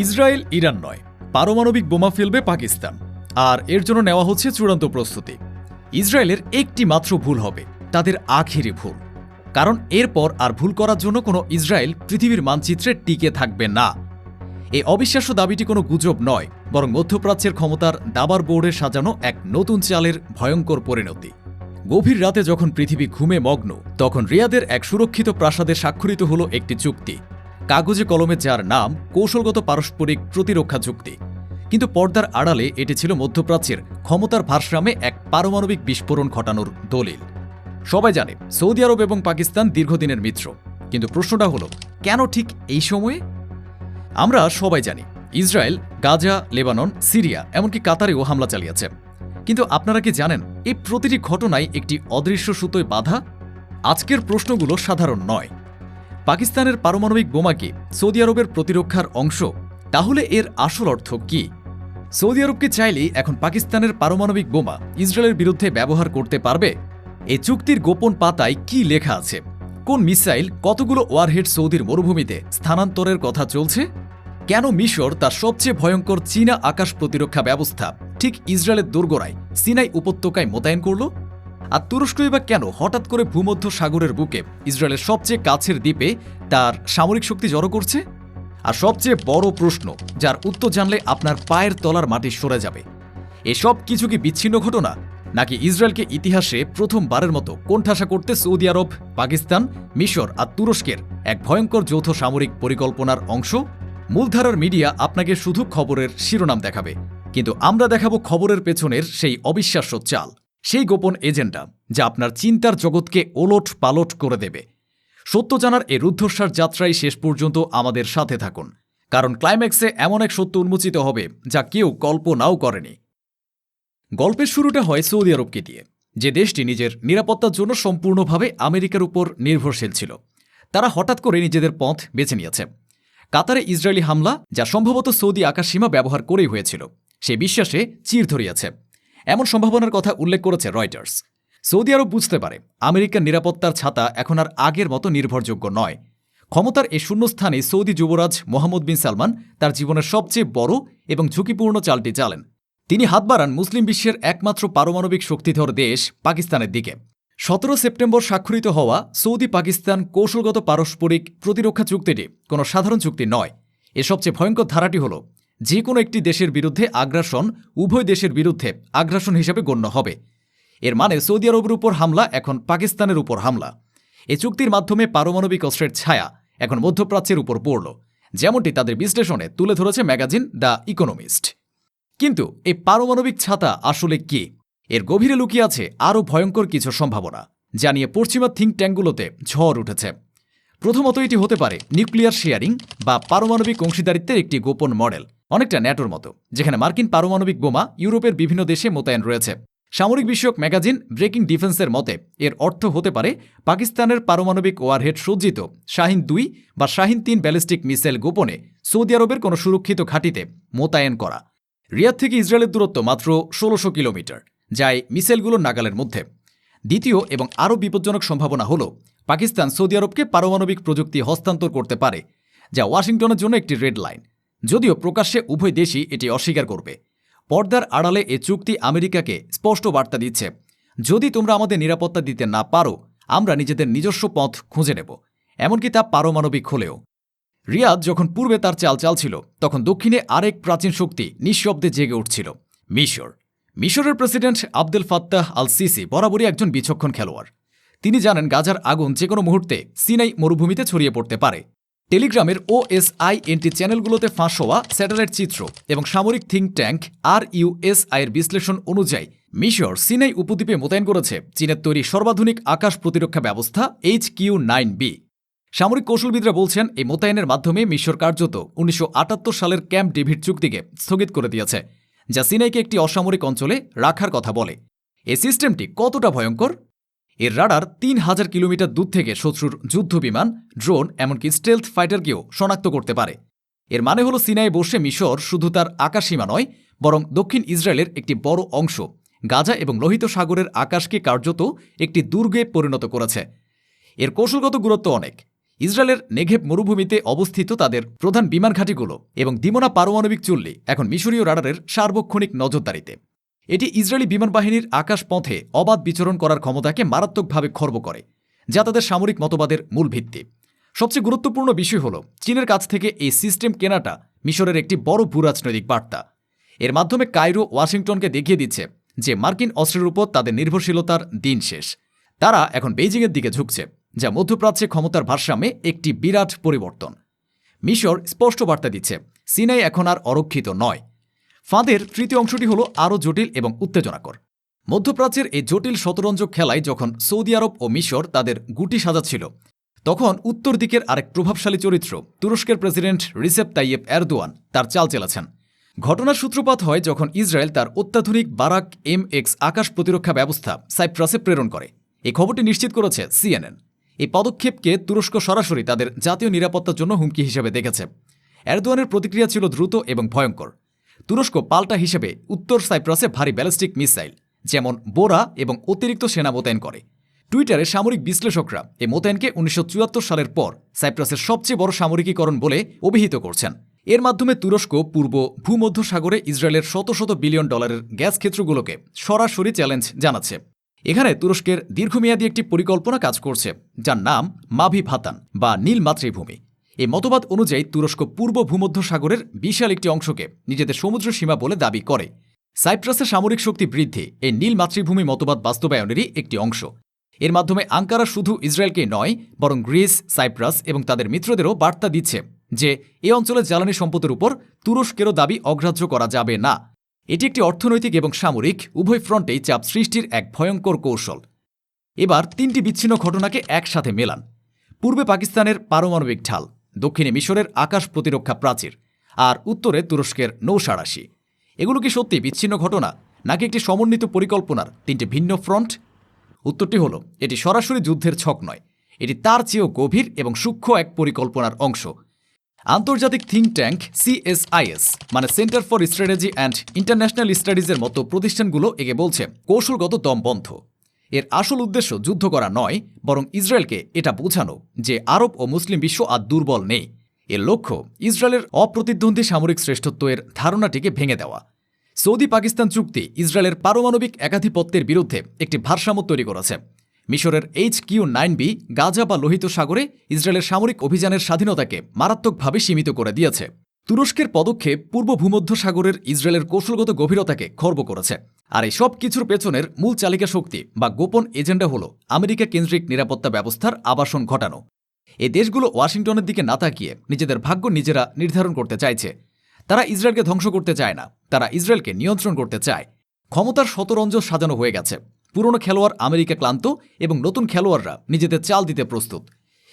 Israel, Iran নয়, পারমাণবিক বোমা ফেলবে পাকিস্তান। আর এর জন্য নেওয়া হচ্ছে চূড়ান্ত প্রস্তুতি। ইসরায়েলের একটি মাত্র ভুল হবে, তাদের আখেরি ভুল। কারণ এরপর আর ভুল করার জন্য কোনো ইসরায়েল পৃথিবীর মানচিত্রে টিকে থাকবে না। এই অবিশ্বাস্য দাবিটি কোনো গুজব নয়, বরং মধ্যপ্রাচ্যের ক্ষমতার দাবার বোর্ডে সাজানো এক নতুন চালের ভয়ঙ্কর পরিণতি। গভীর রাতে যখন পৃথিবী ঘুমে মগ্ন, তখন রিয়াদের এক সুরক্ষিত প্রাসাদে স্বাক্ষরিত হল একটি চুক্তি। কাগজে কলমে যার নাম, কৌশলগত পারস্পরিক প্রতিরক্ষা চুক্তি কিন্তু পর্দার আড়ালে এটি ছিল মধ্যপ্রাচ্যের ক্ষমতার ভারসাম্যে এক পারমাণবিক বিস্ফোরণ ঘটানোর দলিল। সবাই জানে, সৌদি আরব এবং পাকিস্তান দীর্ঘদিনের মিত্র। কিন্তু প্রশ্নটা হলো, কেন ঠিক এই সময়ে? আমরা সবাই জানি, ইসরায়েল, গাজা, লেবানন, সিরিয়া, এমনকি কাতারেও হামলা চালিয়েছে। কিন্তু আপনারা কি জানেন, এই প্রতিটি ঘটনায় একটি অদৃশ্য সুতোয় বাধা? আজকের প্রশ্নগুলো সাধারণ নয়। পাকিস্তানের পারমাণবিক বোমা কি সৌদি আরবের প্রতিরক্ষার অংশ, তাহলে এর আসল অর্থ কি? সৌদি আরবকে চাইলেই এখন পাকিস্তানের পারমাণবিক বোমা ইসরায়েলের বিরুদ্ধে ব্যবহার করতে পারবে? এ চুক্তির গোপন পাতায় কি লেখা আছে? কোন মিসাইল কতগুলো ওয়ারহেড সৌদির মরুভূমিতে স্থানান্তরের কথা চলছে? কেন মিশর তার সবচেয়ে ভয়ঙ্কর চীনা আকাশ প্রতিরক্ষা ব্যবস্থা ঠিক ইসরায়েলের দোরগোড়ায় সিনাই উপত্যকায় মোতায়েন করল? আর তুরস্কই বা কেন হঠাৎ করে ভূমধ্য সাগরের বুকে ইসরায়েলের সবচেয়ে কাছের দ্বীপে তার সামরিক শক্তি জড়ো করছে? আর সবচেয়ে বড় প্রশ্ন, যার উত্তর জানলে আপনার পায়ের তলার মাটি সরে যাবে। এসব কিছু কি বিচ্ছিন্ন ঘটনা? নাকি ইসরায়েলকে ইতিহাসে প্রথমবারের মতো কোণঠাসা করতে সৌদি আরব, পাকিস্তান, মিশর আর তুরস্কের এক ভয়ঙ্কর যৌথ সামরিক পরিকল্পনার অংশ? মূলধারার মিডিয়া আপনাকে শুধু খবরের শিরোনাম দেখাবে, কিন্তু আমরা দেখাবো খবরের পেছনের সেই অবিশ্বাস্য চাল। সেই গোপন এজেন্ডা যা আপনার চিন্তার জগৎকে ওলট পালট করে দেবে। সত্য জানার এই রুদ্ধশ্বাস যাত্রায় শেষ পর্যন্ত আমাদের সাথে থাকুন, কারণ ক্লাইম্যাক্সে এমন এক সত্য উন্মোচিত হবে যা কেউ কল্পনাও করেনি। গল্পের শুরুটা হয় সৌদি আরবকে দিয়ে, যে দেশটি নিজের নিরাপত্তার জন্য সম্পূর্ণভাবে আমেরিকার উপর নির্ভরশীল ছিল। তারা হঠাৎ করে নিজেদের পথ বেছে নিয়েছে। কাতারে ইসরায়েলি হামলা, যা সম্ভবত সৌদি আকাশসীমা ব্যবহার করেই হয়েছিল, সে বিশ্বাসে চির ধরিয়েছে। এমন সম্ভাবনার কথা উল্লেখ করেছে রয়টার্স। সৌদি আরব বুঝতে পারে, আমেরিকার নিরাপত্তার ছাতা এখন আর আগের মতো নির্ভরযোগ্য নয়। ক্ষমতার এ শূন্যস্থানে সৌদি যুবরাজ মোহাম্মদ বিন সালমান তার জীবনের সবচেয়ে বড় এবং ঝুঁকিপূর্ণ চালটি চালেন। তিনি হাত বাড়ান মুসলিম বিশ্বের একমাত্র পারমাণবিক শক্তিধর দেশ পাকিস্তানের দিকে। সতেরো সেপ্টেম্বর স্বাক্ষরিত হওয়া সৌদি পাকিস্তান কৌশলগত পারস্পরিক প্রতিরক্ষা চুক্তিটি কোনো সাধারণ চুক্তি নয়। এ সবচেয়ে ভয়ঙ্কর ধারাটি হল যে কোনো একটি দেশের বিরুদ্ধে আগ্রাসন, উভয় দেশের বিরুদ্ধে আগ্রাসন হিসেবে গণ্য হবে। এর মানে সৌদি আরবের উপর হামলা, এখন পাকিস্তানের উপর হামলা। এ চুক্তির মাধ্যমে পারমাণবিক অস্ত্রের ছায়া এখন মধ্যপ্রাচ্যের উপর পড়ল। যেমনটি তাদের বিশ্লেষণে তুলে ধরেছে ম্যাগাজিন দ্য ইকোনমিস্ট। কিন্তু এই পারমাণবিক ছাতা আসলে কি? এর গভীরে লুকিয়ে আছে আরও ভয়ঙ্কর কিছু সম্ভাবনা, যা নিয়ে পশ্চিমা থিঙ্ক ট্যাঙ্কগুলোতে ঝড় উঠেছে। প্রথমত এটি হতে পারে নিউক্লিয়ার শেয়ারিং বা পারমাণবিক অংশীদারিত্বের একটি গোপন মডেল, অনেকটা ন্যাটোর মতো, যেখানে মার্কিন পারমাণবিক বোমা ইউরোপের বিভিন্ন দেশে মোতায়েন রয়েছে। সামরিক বিষয়ক ম্যাগাজিন ব্রেকিং ডিফেন্সের মতে, এর অর্থ হতে পারে পাকিস্তানের পারমাণবিক ওয়ারহেড সজ্জিত শাহিন দুই বা শাহিন তিন ব্যালিস্টিক মিসাইল গোপনে সৌদি আরবের কোনো সুরক্ষিত ঘাঁটিতে মোতায়েন করা। রিয়াদ থেকে ইসরায়েলের দূরত্ব মাত্র ষোলোশো কিলোমিটার যায় মিসাইলগুলোর নাগালের মধ্যে। দ্বিতীয় এবং আরও বিপজ্জনক সম্ভাবনা হল পাকিস্তান সৌদি আরবকে পারমাণবিক প্রযুক্তি হস্তান্তর করতে পারে, যা ওয়াশিংটনের জন্য একটি রেড লাইন। যদিও প্রকাশ্যে উভয় দেশই এটি অস্বীকার করবে। পর্দার আড়ালে এ চুক্তি আমেরিকাকে স্পষ্ট বার্তা দিচ্ছে, যদি তোমরা আমাদের নিরাপত্তা দিতে না পারো, আমরা নিজেদের নিজস্ব পথ খুঁজে নেব। এমনকি তা পারমাণবিক হলেও। রিয়াদ যখন পূর্বে তার চাল চালছিল, তখন দক্ষিণে আরেক প্রাচীন শক্তি নিঃশব্দে জেগে উঠছিল, মিশর। মিশরের president Abdul Fattah al Sisi বরাবরই একজন বিচক্ষণ খেলোয়াড়। তিনি জানেন, গাজার আগুন যে কোনো মুহূর্তে সিনাই মরুভূমিতে ছড়িয়ে পড়তে পারে। টেলিগ্রামের ওএসআই এনটি চ্যানেলগুলোতে ফাঁস হওয়া স্যাটেলাইট চিত্র এবং সামরিক থিঙ্ক ট্যাঙ্ক আর ইউএসআই এর বিশ্লেষণ অনুযায়ী, মিশর সিনাই উপদ্বীপে মোতায়েন করেছে চীনের তৈরি সর্বাধুনিক আকাশ প্রতিরক্ষা ব্যবস্থা এইচ কিউ নাইন বি। সামরিক কৌশলবিদরা বলছেন, এই মোতায়েনের মাধ্যমে মিশর কার্যত উনিশশো আটাত্তর সালের ক্যাম্প ডেভিড চুক্তিকে স্থগিত করে দিয়েছে, যা সিনাইকে একটি অসামরিক অঞ্চলে রাখার কথা বলে। এই সিস্টেমটি কতটা ভয়ঙ্কর? এর রাডার তিন হাজার কিলোমিটার দূর থেকে শত্রুর যুদ্ধ বিমান ড্রোন, এমনকি স্টেলথ ফাইটারকেও শনাক্ত করতে পারে। এর মানে হল সিনাই বসে মিশর শুধু তার আকাশসীমা নয়, বরং দক্ষিণ ইসরায়েলের একটি বড় অংশ, গাজা এবং লোহিত সাগরের আকাশকে কার্যত একটি দুর্গে পরিণত করেছে। এর কৌশলগত গুরুত্ব অনেক। ইসরায়েলের নেঘেব মরুভূমিতে অবস্থিত তাদের প্রধান বিমান ঘাঁটিগুলো এবং দিমোনা পারমাণবিক চুল্লি এখন মিশরীয় রাডারের সার্বক্ষণিক নজরদারিতে। এটি ইসরায়েলি বিমান বাহিনীর আকাশ পথে অবাধ বিচরণ করার ক্ষমতাকে মারাত্মকভাবে খর্ব করে, যা তাদের সামরিক মতবাদের মূল ভিত্তি। সবচেয়ে গুরুত্বপূর্ণ বিষয় হল, চীনের কাছ থেকে এই সিস্টেম কেনাটা মিশরের একটি বড় ভূরাজনৈতিক বার্তা। এর মাধ্যমে কায়রো ওয়াশিংটনকে দেখিয়ে দিচ্ছে যে মার্কিন অস্ত্রের উপর তাদের নির্ভরশীলতার দিন শেষ। তারা এখন বেইজিংয়ের দিকে ঝুঁকছে, যা মধ্যপ্রাচ্যে ক্ষমতার ভারসাম্যে একটি বিরাট পরিবর্তন। মিশর স্পষ্ট বার্তা দিচ্ছে, সিনাই এখন আর অরক্ষিত নয়। ফাঁদের তৃতীয় অংশটি হল আরও জটিল এবং উত্তেজনাকর। মধ্যপ্রাচ্যের এই জটিল শতরঞ্জক খেলায় যখন সৌদি আরব ও মিশর তাদের গুটি সাজাচ্ছিল, তখন উত্তর দিকের আরেক প্রভাবশালী চরিত্র, তুরস্কের প্রেসিডেন্ট রিসেপ তাইয়েব এরদোয়ান, তার চাল চেলাছেন। ঘটনার সূত্রপাত হয় যখন ইসরায়েল তার অত্যাধুনিক বারাক এম এক্স আকাশ প্রতিরক্ষা ব্যবস্থা সাইপ্রাসে প্রেরণ করে। এই খবরটি নিশ্চিত করেছে সিএনএন। এই পদক্ষেপকে তুরস্ক সরাসরি তাদের জাতীয় নিরাপত্তার জন্য হুমকি হিসেবে দেখেছে। এরদোয়ানের প্রতিক্রিয়া ছিল দ্রুত এবং ভয়ঙ্কর। তুরস্ক পাল্টা হিসেবে উত্তর সাইপ্রাসে ভারী ব্যালিস্টিক মিসাইল, যেমন বোরা এবং অতিরিক্ত সেনা মোতায়েন করে। টুইটারে সামরিক বিশ্লেষকরা এ মোতায়েনকে উনিশশো চুয়াত্তর সালের পর সাইপ্রাসের সবচেয়ে বড় সামরিকীকরণ বলে অভিহিত করছেন। এর মাধ্যমে তুরস্ক, পূর্ব ভূমধ্যসাগরে ইসরায়েলের শত শত বিলিয়ন ডলারের গ্যাস ক্ষেত্রগুলোকে সরাসরি চ্যালেঞ্জ জানাচ্ছে। এখানে তুরস্কের দীর্ঘমেয়াদী একটি পরিকল্পনা কাজ করছে, যার নাম মাভি ভাতান বা নীল মাতৃভূমি। এই মতবাদ অনুযায়ী তুরস্ক পূর্ব ভূমধ্যসাগরের বিশাল একটি অংশকে নিজেদের সমুদ্র সীমা বলে দাবি করে। সাইপ্রাসের সামরিক শক্তি বৃদ্ধি এই নীল মাতৃভূমি মতবাদ বাস্তবায়নেরই একটি অংশ। এর মাধ্যমে আঙ্কারা শুধু ইসরায়েলকে নয়, বরং গ্রিস, সাইপ্রাস এবং তাদের মিত্রদেরও বার্তা দিচ্ছে যে, এ অঞ্চলের জ্বালানি সম্পদের উপর তুরস্কেরও দাবি অগ্রাহ্য করা যাবে না। এটি একটি অর্থনৈতিক এবং সামরিক, উভয় ফ্রন্টেই চাপ সৃষ্টির এক ভয়ঙ্কর কৌশল। এবার তিনটি বিচ্ছিন্ন ঘটনাকে একসাথে মেলান। পূর্বে পাকিস্তানের পারমাণবিক ঢাল। দক্ষিণে মিশরের আকাশ প্রতিরক্ষা প্রাচীর আর উত্তরে তুরস্কের নৌসাড়াসি এগুলো কি সত্যি বিচ্ছিন্ন ঘটনা, নাকি একটি সমন্বিত পরিকল্পনার তিনটি ভিন্ন ফ্রন্ট? উত্তরটি হল, এটি সরাসরি যুদ্ধের ছক নয়, এটি তার চেয়েও গভীর এবং সূক্ষ্ম এক পরিকল্পনার অংশ। আন্তর্জাতিক থিঙ্ক ট্যাঙ্ক সিএসআইএস মানে centre for strategy and international স্টাডিজের মতো প্রতিষ্ঠানগুলো একে বলছে, কৌশলগত দম বন্ধ এর আসল উদ্দেশ্য যুদ্ধ করা নয়, বরং ইসরায়েলকে এটা বোঝানো যে আরব ও মুসলিম বিশ্ব আর দুর্বল নেই। এর লক্ষ্য ইসরায়েলের অপ্রতিদ্বন্দ্বী সামরিক শ্রেষ্ঠত্বের ধারণাটিকে ভেঙে দেওয়া। সৌদি পাকিস্তান চুক্তি ইসরায়েলের পারমাণবিক একাধিপত্যের বিরুদ্ধে একটি ভারসাম্য তৈরি করেছে। মিশরের H Q nine B Gaza বা লোহিত সাগরে ইসরায়েলের সামরিক অভিযানের স্বাধীনতাকে মারাত্মকভাবে সীমিত করে দিয়েছে। তুরস্কের পদক্ষেপ পূর্ব ভূমধ্য সাগরের ইসরায়েলের কৌশলগত গভীরতাকে খর্ব করেছে। আর এই সব কিছুর পেছনের মূল চালিকা শক্তি বা গোপন এজেন্ডা হল আমেরিকা কেন্দ্রিক নিরাপত্তা ব্যবস্থার আবাসন ঘটানো। এই দেশগুলো ওয়াশিংটনের দিকে না তাকিয়ে নিজেদের ভাগ্য নিজেরা নির্ধারণ করতে চাইছে। তারা ইসরায়েলকে ধ্বংস করতে চায় না, তারা ইসরায়েলকে নিয়ন্ত্রণ করতে চায়। ক্ষমতার শতরঞ্জ সাজানো হয়ে গেছে। পুরনো খেলোয়াড় আমেরিকা ক্লান্ত এবং নতুন খেলোয়াড়রা নিজেদের চাল দিতে প্রস্তুত।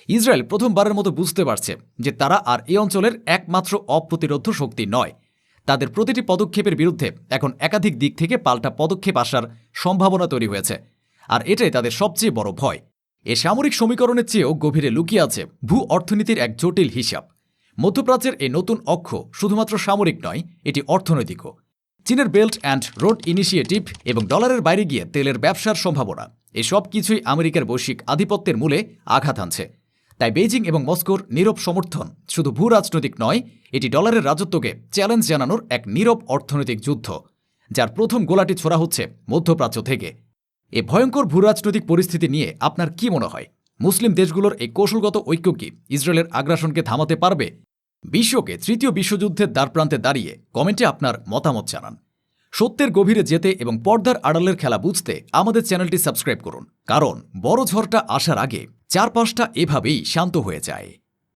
ইসরায়েল প্রথমবারের মতো বুঝতে পারছে যে তারা আর এই অঞ্চলের একমাত্র অপ্রতিরোধ্য শক্তি নয়। তাদের প্রতিটি পদক্ষেপের বিরুদ্ধে এখন একাধিক দিক থেকে পাল্টা পদক্ষেপ আসার সম্ভাবনা তৈরি হয়েছে। আর এটাই তাদের সবচেয়ে বড় ভয়। এ সামরিক সমীকরণের চেয়েও গভীরে লুকিয়ে আছে ভূ অর্থনীতির এক জটিল হিসাব। মধ্যপ্রাচ্যের এই নতুন অক্ষ শুধুমাত্র সামরিক নয়, এটি অর্থনৈতিকও। চীনের বেল্ট অ্যান্ড রোড ইনিশিয়েটিভ এবং ডলারের বাইরে গিয়ে তেলের ব্যবসার সম্ভাবনা। এসব কিছুই আমেরিকার বৈশ্বিক আধিপত্যের মূলে আঘাত আনছে। তাই বেইজিং এবং মস্কোর নীরব সমর্থন শুধু ভূ রাজনৈতিক নয়, এটি ডলারের রাজত্বকে চ্যালেঞ্জ জানানোর এক নীরব অর্থনৈতিক যুদ্ধ, যার প্রথম গোলাটি ছোড়া হচ্ছে মধ্যপ্রাচ্য থেকে। এ ভয়ঙ্কর ভূরাজনৈতিক পরিস্থিতি নিয়ে আপনার কি মনে হয়? মুসলিম দেশগুলোর এই কৌশলগত ঐক্য কি ইসরায়েলের আগ্রাসনকে থামাতে পারবে? বিশ্বকে তৃতীয় বিশ্বযুদ্ধের দ্বারপ্রান্তে দাঁড়িয়ে কমেন্টে আপনার মতামত জানান। সত্যের গভীরে যেতে এবং পর্দার আড়ালের খেলা বুঝতে আমাদের চ্যানেলটি সাবস্ক্রাইব করুন। কারণ বড় ঝড়টা আসার আগে চারপাশটা এভাবেই শান্ত হয়ে যায়।